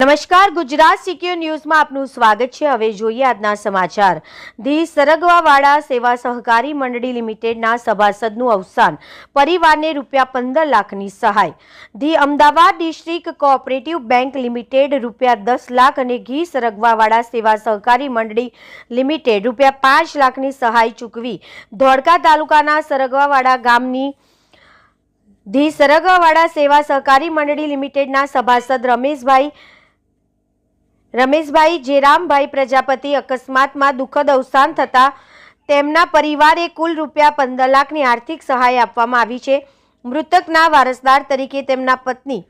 નમસ્કાર, ગુજરાત સિક્યોર ન્યૂઝમાં આપનું સ્વાગત છે. હવે જોઈએ આજના સમાચાર. ધી સરગવાવાળા સેવા સહકારી મંડળી લિમિટેડના સભાસદનું અવસાન. પરિવારને રૂપિયા પંદર લાખની સહાય. The Ahmedabad district cooperative bank limited રૂપિયા દસ લાખ અને ઘી સરગવાવાળા સેવા સહકારી મંડળી લિમિટેડ રૂપિયા પાંચ લાખની સહાય ચૂકવી. ધોળકા તાલુકાના સરગવાવાડા ગામની ધી સરગવાવાળા સેવા સહકારી મંડળી લિમિટેડના સભાસદ રમેશભાઈ રમેશભાઈ જેરામભાઈ પ્રજાપતિ અકસ્માતમાં દુઃખદ અવસાન થતા તેમના પરિવારે કુલ રૂપિયા પંદર લાખની આર્થિક સહાય આપવામાં આવી છે. મૃતકના વારસદાર તરીકે તેમના પત્ની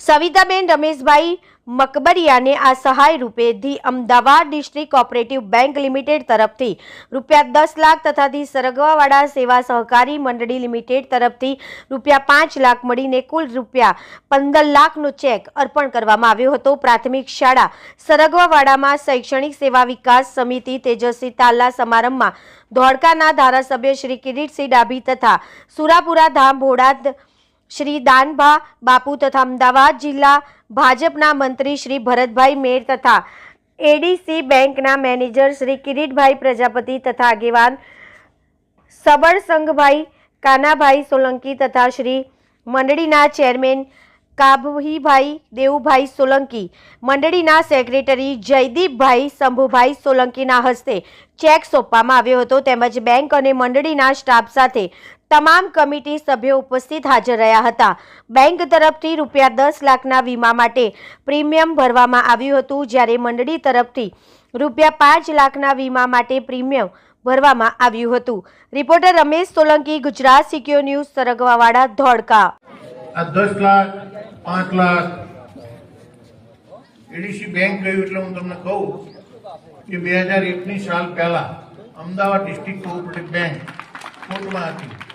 સવિતાબેન રમેશભાઈ મકબરિયાને આ સહાય રૂપે the Ahmedabad district cooperative bank limited તરફથી રૂપિયા દસ લાખ તથા ધી સરગવાવાડા સેવા સહકારી મંડળી લિમિટેડ તરફથી રૂપિયા પાંચ લાખ મળીને કુલ રૂપિયા પંદર લાખનો ચેક અર્પણ કરવામાં આવ્યો હતો. પ્રાથમિક શાળા સરગવાવાડામાં શૈક્ષણિક સેવા વિકાસ સમિતિ તેજસ્વી તાલા સમારંભમાં ધોળકાના ધારાસભ્ય શ્રી કિરીટસિંહ ડાભી તથા સુરાપુરા ધામ ભોડાદ શ્રી દાનભા બાપુ તથા અમદાવાદ જિલ્લા ભાજપના મંત્રી શ્રી ભરતભાઈ મેર તથા એડીસી બેંકના મેનેજર શ્રી કિરીટભાઈ પ્રજાપતિ તથા આગેવાન સબળ કાનાભાઈ સોલંકી તથા શ્રી મંડળીના ચેરમેન કાભહીભાઈ દેવુભાઈ સોલંકી. મંડળીના સેક્રેટરી જયદીપભાઈ શંભુભાઈ સોલંકીના હસ્તે ચેક સોંપવામાં આવ્યો હતો તેમજ બેંક અને મંડળીના સ્ટાફ સાથે તમામ કમિટી સભ્યો ઉપસ્થિત હાજર રહ્યા હતા. બેંક તરફથી રૂપિયા દસ લાખના વીમા માટે પ્રીમિયમ ભરવામાં આવ્યું હતું જ્યારે મંડળી તરફથી રૂપિયા પાંચ લાખના વીમા માટે પ્રીમિયમ ભરવામાં આવ્યું હતું. Reporter Ramesh Solanki, Gujarat secure news, Sargavavada, Dholka. આ દસ લાખ પાંચ લાખ. એડીસી બેંક ગયું એટલે હું તમને કહું કે બે હજાર એકની સાલ પહેલા અમદાવાદ ડિસ્ટ્રિક્ટ કોઓપરેટિવ બેંક કોર્ટમાં હતી.